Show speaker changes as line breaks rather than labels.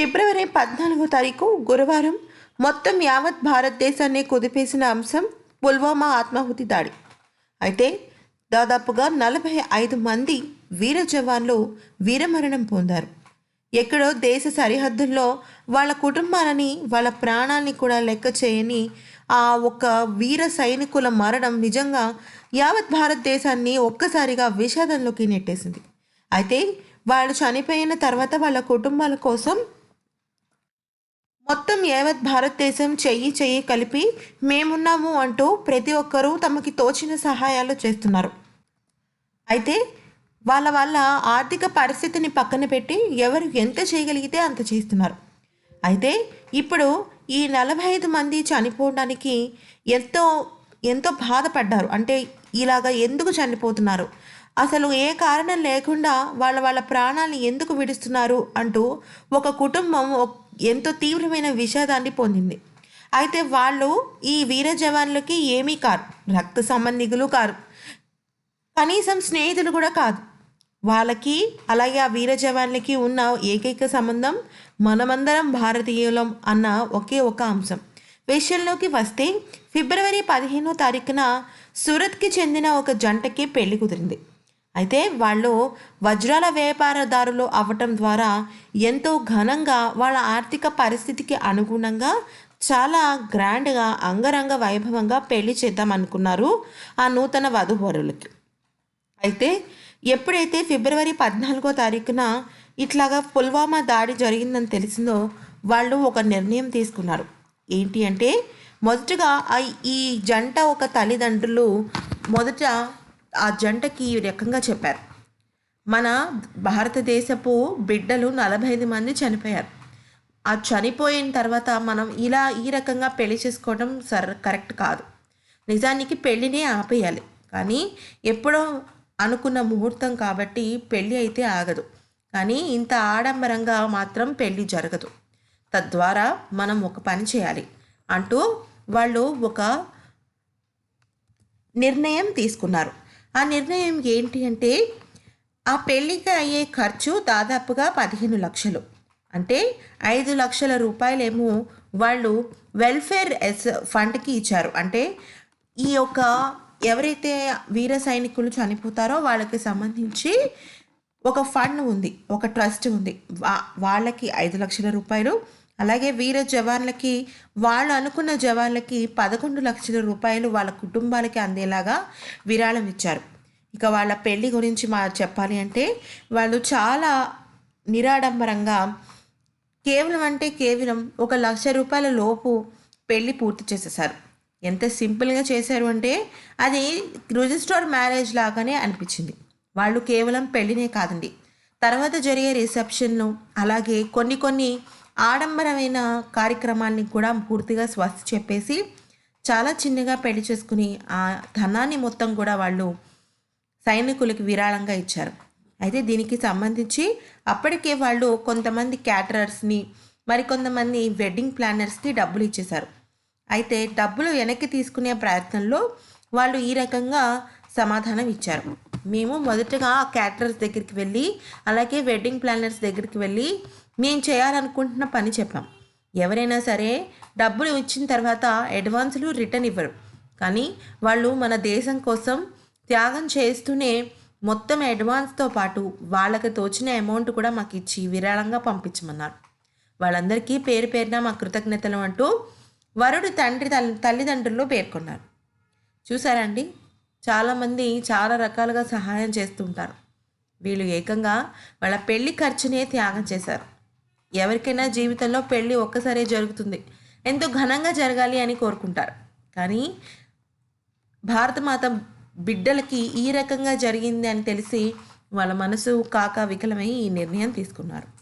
ఫిబ్రవరి పద్నాలుగో తారీఖు గురువారం మొత్తం యావత్ భారతదేశాన్ని కుదిపేసిన అంశం పుల్వామా ఆత్మాహుతి దాడి. అయితే దాదాపుగా నలభై ఐదు మంది వీర జవాన్లు వీరమరణం పొందారు. ఎక్కడో దేశ సరిహద్దుల్లో వాళ్ళ కుటుంబాలని వాళ్ళ ప్రాణాలని కూడా లెక్క చేయని ఆ ఒక వీర సైనికుల మరణం నిజంగా యావత్ భారతదేశాన్ని ఒక్కసారిగా విషాదంలోకి నెట్టేసింది. అయితే వాళ్ళు చనిపోయిన తర్వాత వాళ్ళ కుటుంబాల కోసం మొత్తం యావత్ భారతదేశం చెయ్యి చెయ్యి కలిపి మేమున్నాము అంటూ ప్రతి ఒక్కరూ తమకి తోచిన సహాయాలు చేస్తున్నారు. అయితే వాళ్ళ వాళ్ళ ఆర్థిక పరిస్థితిని పక్కన పెట్టి ఎవరు ఎంత చేయగలిగితే అంత చేస్తున్నారు. అయితే ఇప్పుడు ఈ నలభై ఐదు మంది చనిపోవడానికి ఎంతో ఎంతో బాధపడ్డారు. అంటే ఇలాగ ఎందుకు చనిపోతున్నారు? అసలు ఏ కారణం లేకుండా వాళ్ళ వాళ్ళ ప్రాణాలను ఎందుకు విడుస్తున్నారు అంటూ ఒక కుటుంబం ఎంతో తీవ్రమైన విషాదాన్ని పొందింది. అయితే వాళ్ళు ఈ వీర జవాన్లకి ఏమీ కారు. రక్త సంబంధికులు కారు. కనీసం స్నేహితులు కూడా కాదు. వాళ్ళకి అలాగే ఆ వీర జవాన్లకి ఉన్న ఏకైక సంబంధం మనమందరం భారతీయులం అన్న ఒకే ఒక అంశం. విషయంలోకి వస్తే ఫిబ్రవరి పదిహేనో తారీఖున సూరత్కి చెందిన ఒక జంటకి పెళ్ళి కుదిరింది. అయితే వాళ్ళు వజ్రాల వ్యాపారదారులు అవ్వటం ద్వారా ఎంతో ఘనంగా వాళ్ళ ఆర్థిక పరిస్థితికి అనుగుణంగా చాలా గ్రాండ్గా అంగరంగ వైభవంగా పెళ్ళి చేద్దాం అనుకున్నారు ఆ నూతన వధూవరులకి. అయితే ఎప్పుడైతే ఫిబ్రవరి పద్నాలుగో తారీఖున ఇట్లాగా పుల్వామా దాడి జరిగిందని తెలిసిందో వాళ్ళు ఒక నిర్ణయం తీసుకున్నారు. ఏంటి అంటే మొదటగా ఈ జంట ఒక తల్లిదండ్రులు మొదట ఆ జంటకి ఈ రకంగా చెప్పారు. మన భారతదేశపు బిడ్డలు నలభై ఐదు మంది చనిపోయారు. ఆ చనిపోయిన తర్వాత మనం ఇలా ఈ రకంగా పెళ్ళి చేసుకోవడం సర్ కరెక్ట్ కాదు. నిజానికి పెళ్ళినే ఆపేయాలి. కానీ ఎప్పుడో అనుకున్న ముహూర్తం కాబట్టి పెళ్ళి అయితే ఆగదు. కానీ ఇంత ఆడంబరంగా మాత్రం పెళ్ళి జరగదు. తద్వారా మనం ఒక పని చేయాలి అంటూ వాళ్ళు ఒక నిర్ణయం తీసుకున్నారు. ఆ నిర్ణయం ఏంటి అంటే ఆ పెళ్ళికి అయ్యే ఖర్చు దాదాపుగా పదిహేను లక్షలు. అంటే ఐదు లక్షల రూపాయలేమో వాళ్ళు వెల్ఫేర్ ఎస్ ఫండ్కి ఇచ్చారు. అంటే ఈ యొక్క ఎవరైతే వీర సైనికులు చనిపోతారో వాళ్ళకి సంబంధించి ఒక ఫండ్ ఉంది ఒక ట్రస్ట్ ఉంది. వా- వాళ్ళకి ఐదు లక్షల రూపాయలు అలాగే వీర జవాన్లకి వాళ్ళు అనుకున్న జవాన్లకి పదకొండు లక్షల రూపాయలు వాళ్ళ కుటుంబాలకి అందేలాగా విరాళం ఇచ్చారు. ఇక వాళ్ళ పెళ్ళి గురించి మా చెప్పాలి అంటే వాళ్ళు చాలా నిరాడంబరంగా కేవలం అంటే కేవలం ఒక లక్ష రూపాయల లోపు పెళ్ళి పూర్తి చేసేసారు ఎంత సింపుల్గా చేశారు అంటే అది రిజిస్టర్ మ్యారేజ్ లాగానే అనిపించింది. వాళ్ళు కేవలం పెళ్ళినే కాదండి. తర్వాత జరిగే రిసెప్షన్ను అలాగే కొన్ని కొన్ని ఆడంబరమైన కార్యక్రమాన్ని కూడా పూర్తిగా స్వస్తి చెప్పేసి చాలా చిన్నగా పెళ్ళి చేసుకుని ఆ ధనాన్ని మొత్తం కూడా వాళ్ళు సైనికులకు విరాళంగా ఇచ్చారు. అయితే దీనికి సంబంధించి అప్పటికే వాళ్ళు కొంతమంది క్యాటరర్స్ని మరికొంతమంది వెడ్డింగ్ ప్లానర్స్కి డబ్బులు ఇచ్చేశారు. అయితే డబ్బులు వెనక్కి తీసుకునే ప్రయత్నంలో వాళ్ళు ఈ రకంగా సమాధానం ఇచ్చారు. మేము మొదటగా క్యాటరర్స్ దగ్గరికి వెళ్ళి అలాగే వెడ్డింగ్ ప్లానర్స్ దగ్గరికి వెళ్ళి మేము చేయాలనుకుంటున్న పని చెప్పాం. ఎవరైనా సరే డబ్బులు ఇచ్చిన తర్వాత అడ్వాన్సులు రిటర్న్ ఇవ్వరు. కానీ వాళ్ళు మన దేశం కోసం త్యాగం చేస్తూనే మొత్తం అడ్వాన్స్తో పాటు వాళ్ళకి తోచిన అమౌంట్ కూడా మాకు ఇచ్చి విరాళంగా పంపించమన్నారు. వాళ్ళందరికీ పేరు పేరున మా కృతజ్ఞతలు అంటూ వరుడు తండ్రి తల్లి తల్లిదండ్రులు పేర్కొన్నారు. చూసారండి చాలామంది చాలా రకాలుగా సహాయం చేస్తుంటారు. వీళ్ళు ఏకంగా వాళ్ళ పెళ్ళి ఖర్చునే త్యాగం చేశారు. ఎవరికైనా జీవితంలో పెళ్ళి ఒక్కసారే జరుగుతుంది. ఎంతో ఘనంగా జరగాలి అని కోరుకుంటారు. కానీ భారతమాత బిడ్డలకి ఈ రకంగా జరిగింది అని తెలిసి వాళ్ళ మనసు కాక వికలమై ఈ నిర్ణయం తీసుకున్నారు.